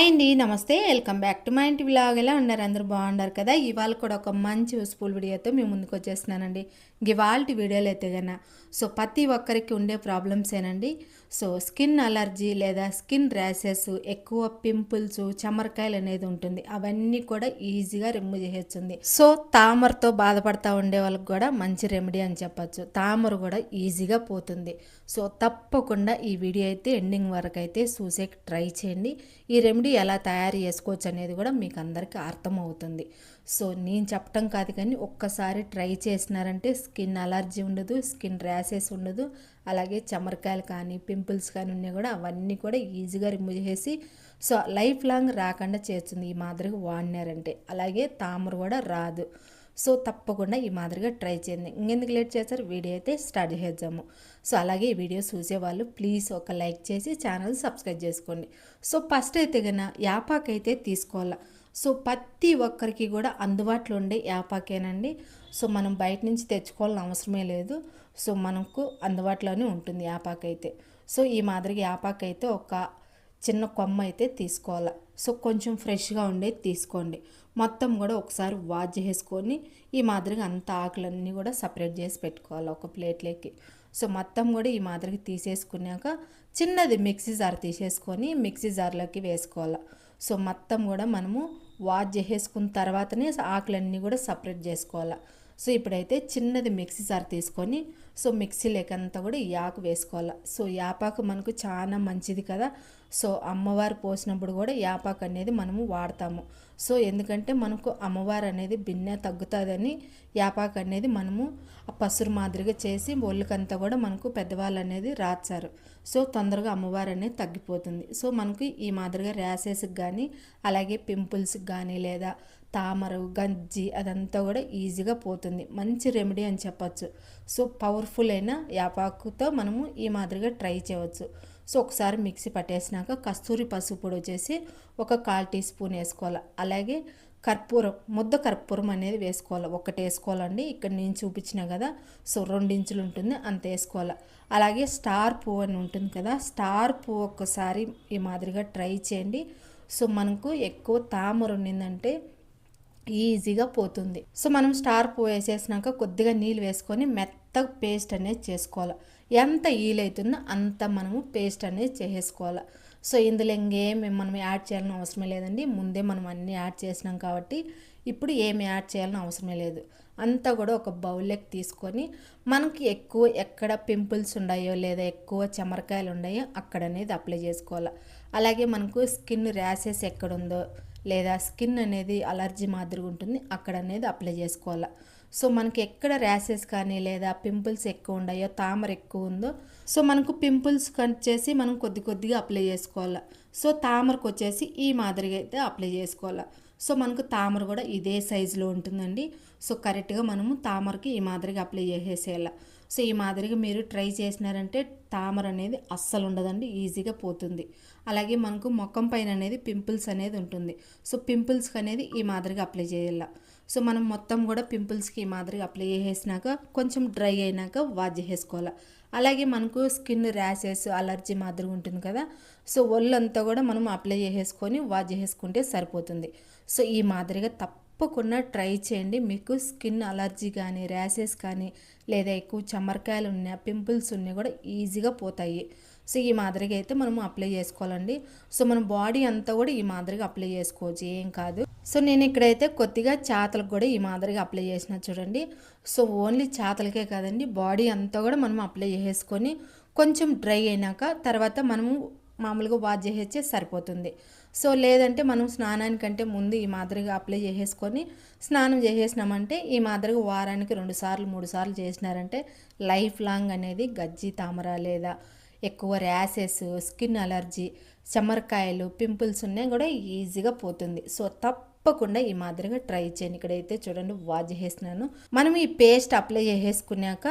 Hi అండి నమస్తే. Welcome back to మా ఇంటి వ్లాగ్. ఎలా ఉన్నారు? అందరూ బాగున్నారు కదా? ఇవాళ కూడా ఒక మంచి యూస్ఫుల్ వీడియోతో మేము ముందుకు వచ్చేస్తున్నానండి. ఇవాళ వీడియోలు అయితే కన్నా సో ప్రతి ఒక్కరికి ఉండే ప్రాబ్లమ్స్ ఏనండి. సో స్కిన్ అలర్జీ లేదా స్కిన్ ర్యాషెస్ ఎక్కువ పింపుల్స్ చెమరకాయలు అనేది ఉంటుంది. అవన్నీ కూడా ఈజీగా రిమూవ్ చేయొచ్చుంది సో తామరతో బాధపడతా ఉండే వాళ్ళకి కూడా మంచి రెమెడీ అని చెప్పచ్చు. తామర కూడా ఈజీగా పోతుంది. సో తప్పకుండా ఈ వీడియో అయితే ఎండింగ్ వరకు అయితే చూసే ట్రై చేయండి. ఈ రెమెడీ ఎలా తయారు చేసుకోవచ్చు అనేది కూడా మీకు అందరికీ అర్థమవుతుంది. సో నేను చెప్పటం కాదు కానీ ఒక్కసారి ట్రై చేసినారంటే స్కిన్ అలర్జీ ఉండదు స్కిన్ ర్యాషెస్ ఉండదు. అలాగే చమరకాయలు కానీ పింపుల్స్ కానీ ఉన్నాయి కూడా అవన్నీ కూడా ఈజీగా రిమూవ్ చేసి సో లైఫ్ లాంగ్ రాకుండా చేస్తుంది. ఈ మాదిరిగా వాడినారంటే. అలాగే తామర కూడా రాదు. సో తప్పకుండా ఈ మాదిరిగా ట్రై చేయండి. ఇంకెందుకు లేట్ చేస్తారు వీడియో అయితే స్టార్ట్ చేద్దాము సో అలాగే ఈ వీడియో చూసేవాళ్ళు ప్లీజ్ ఒక లైక్ చేసి ఛానల్ సబ్స్క్రైబ్ చేసుకోండి. సో ఫస్ట్ అయితే కన్నా యాపాకైతే తీసుకోవాలా. సో ప్రతి ఒక్కరికి కూడా అందుబాటులో ఉండే యాపాకేనండి. సో మనం బయట నుంచి తెచ్చుకోవాలని అవసరమే లేదు. సో మనకు అందుబాటులోనే ఉంటుంది యాపాకైతే. సో ఈ మాదిరిగా యాపాకైతే ఒక చిన్న కొమ్మ అయితే తీసుకోవాలి. సో కొంచెం ఫ్రెష్గా ఉండేది తీసుకోండి. మొత్తం కూడా ఒకసారి వాష్ చేసుకొని ఈ మాదిరిగా అంత ఆకులన్నీ కూడా సపరేట్ చేసి పెట్టుకోవాలి ఒక ప్లేట్లోకి. సో మొత్తం కూడా ఈ మాదిరిగా తీసేసుకున్నాక చిన్నది మిక్సీ జార్ తీసేసుకొని మిక్సీ జార్లోకి వేసుకోవాలి. సో మొత్తం కూడా మనము వాష్ చేసేసుకున్న తర్వాతనే ఆకులన్నీ కూడా సపరేట్ చేసుకోవాలి. సో ఇప్పుడైతే చిన్నది మిక్సీ జార్ తీసుకొని సో మిక్సీ లేకంతా కూడా ఈ ఆకు వేసుకోవాలి. సో యాపాకు మనకు చాలా మంచిది కదా. సో అమ్మవారు పోసినప్పుడు కూడా యాపాకు అనేది మనము వాడతాము. సో ఎందుకంటే మనకు అమ్మవారు అనేది బిన్నె తగ్గుతుందని యాపాకు అనేది మనము ఆ పసురు మాదిరిగా చేసి ఒళ్ళకంతా కూడా మనకు పెద్దవాళ్ళు అనేది రాచారు సో తొందరగా అమ్మవారు అనేది తగ్గిపోతుంది. సో మనకి ఈ మాదిరిగా ర్యాసెస్కి కానీ అలాగే పింపుల్స్కి కానీ లేదా తామర గంజి అదంతా కూడా ఈజీగా పోతుంది. మంచి రెమెడీ అని చెప్పచ్చు. సో పవర్ఫుల్ అయిన యాపాకుతో మనము ఈ మాదిరిగా ట్రై చేయవచ్చు. సో ఒకసారి మిక్సీ పట్టేసినాక కస్తూరి పసుపు పొడి వచ్చేసి ఒక కాల్ టీ స్పూన్ వేసుకోవాలి. అలాగే కర్పూరం ముద్ద కర్పూరం అనేది వేసుకోవాలి. ఒకటి వేసుకోవాలండి. ఇక్కడ నేను చూపించిన కదా సో రెండించులు ఉంటుంది అంత వేసుకోవాలి. అలాగే స్టార్ పువ్వు అని ఉంటుంది కదా స్టార్ పువ్వు ఒక్కసారి ఈ మాదిరిగా ట్రై చేయండి. సో మనకు ఎక్కువ తామర ఉండిందంటే ఈజీగా పోతుంది. సో మనం స్టార్ పువ్వు వేసేసినాక కొద్దిగా నీళ్ళు వేసుకొని మెత్తగా పేస్ట్ అనేది చేసుకోవాలి. ఎంత ఈలైతుందో అంత మనము పేస్ట్ అనేది చేసుకోవాలి సో ఇందులో ఇంకేమి మనం యాడ్ చేయాలని అవసరమే లేదండి. ముందే మనం అన్నీ యాడ్ చేసినాం కాబట్టి ఇప్పుడు ఏమి యాడ్ చేయాలని అవసరమే లేదు. అంతా కూడా ఒక బౌల్లోకి తీసుకొని మనకి ఎక్కువ ఎక్కడ పింపుల్స్ ఉన్నాయో లేదా ఎక్కువ చెమరకాయలు ఉన్నాయో అక్కడ అనేది అప్లై చేసుకోవాలి. అలాగే మనకు స్కిన్ ర్యాషెస్ ఎక్కడుందో లేదా స్కిన్ అనేది అలర్జీ మాదిరిగా ఉంటుంది అక్కడ అనేది అప్లై చేసుకోవాలి. సో మనకి ఎక్కడ ర్యాషెస్ కానీ లేదా పింపుల్స్ ఎక్కువ ఉన్నాయో తామర ఎక్కువ ఉందో సో మనకు పింపుల్స్ వచ్చేసి మనం కొద్ది కొద్దిగా అప్లై చేసుకోవాలి. సో తామరకు వచ్చేసి ఈ మాదిరిగా అయితే అప్లై చేసుకోవాలి. సో మనకు తామర కూడా ఇదే సైజులో ఉంటుందండి. సో కరెక్ట్గా మనము తామరకి ఈ మాదిరిగా అప్లై చేసేసేయాలి సో ఈ మాదిరిగా మీరు ట్రై చేసినారంటే తామర అనేది అస్సలు ఉండదండి ఈజీగా పోతుంది. అలాగే మనకు ముఖం పైన అనేది పింపుల్స్ అనేది ఉంటుంది. సో పింపుల్స్కి అనేది ఈ మాదిరిగా అప్లై చేయాల. సో మనం మొత్తం కూడా పింపుల్స్కి ఈ మాదిరిగా అప్లై చేసేసినాక కొంచెం డ్రై అయినాక వాష్ చేసేసుకోవాలి. అలాగే మనకు స్కిన్ ర్యాషెస్ అలర్జీ మాదిరిగా ఉంటుంది కదా సో ఒళ్ళంతా కూడా మనం అప్లై చేసేసుకొని వాష్ చేసేసుకుంటే సరిపోతుంది. సో ఈ మాదిరిగా తప్పకుండా ట్రై చేయండి. మీకు స్కిన్ అలర్జీ కానీ ర్యాషెస్ కానీ లేదా ఎక్కువ చెమరకాయలు ఉన్నా పింపుల్స్ ఉన్నాయి కూడా ఈజీగా పోతాయి. సో ఈ మాదిరిగా అయితే మనం అప్లై చేసుకోవాలండి. సో మన బాడీ అంతా కూడా ఈ మాదిరిగా అప్లై చేసుకోవచ్చు. ఏం కాదు. సో నేను ఇక్కడైతే కొద్దిగా చేతలకు కూడా ఈ మాదిరిగా అప్లై చేసిన చూడండి. సో ఓన్లీ చేతలకే కాదండి. బాడీ అంతా కూడా మనం అప్లై చేసుకొని కొంచెం డ్రై అయినాక తర్వాత మనము మామూలుగా వాష్ చేసేస్తే సరిపోతుంది. సో లేదంటే మనం స్నానానికంటే ముందు ఈ మాదిరిగా అప్లై చేసేసుకొని స్నానం చేసేసినామంటే ఈ మాదిరిగా వారానికి రెండు సార్లు మూడు సార్లు చేసినారంటే లైఫ్ లాంగ్ అనేది గజ్జి తామర లేదా ఎక్కువ ర్యాసెస్ స్కిన్ అలర్జీ చెమ్మరకాయలు పింపుల్స్ ఉన్నాయి కూడా ఈజీగా పోతుంది. సో తప్పకుండా ఈ మాదిరిగా ట్రై చేయండి. ఇక్కడైతే చూడండి వాష్ చేసినాను మనం ఈ పేస్ట్ అప్లై చేసేసుకున్నాక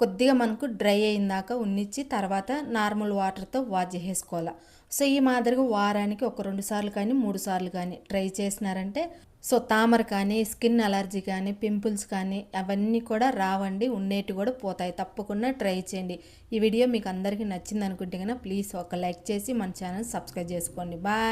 కొద్దిగా మనకు డ్రై అయిందాక ఉన్నిచ్చి తర్వాత నార్మల్ వాటర్తో వాష్ చేసుకోవాలి సో ఈ మాదిరిగా వారానికి ఒక రెండు సార్లు కానీ మూడు సార్లు కానీ ట్రై చేసినారంటే సో తామర కానీ స్కిన్ అలర్జీ కానీ పింపుల్స్ కానీ అవన్నీ కూడా రావండి ఉండేటి కూడా పోతాయి. తప్పకుండా ట్రై చేయండి. ఈ వీడియో మీకు అందరికీ నచ్చింది అనుకుంటే కనుక ప్లీజ్ ఒక లైక్ చేసి మన ఛానల్ సబ్స్క్రైబ్ చేసుకోండి. బాయ్.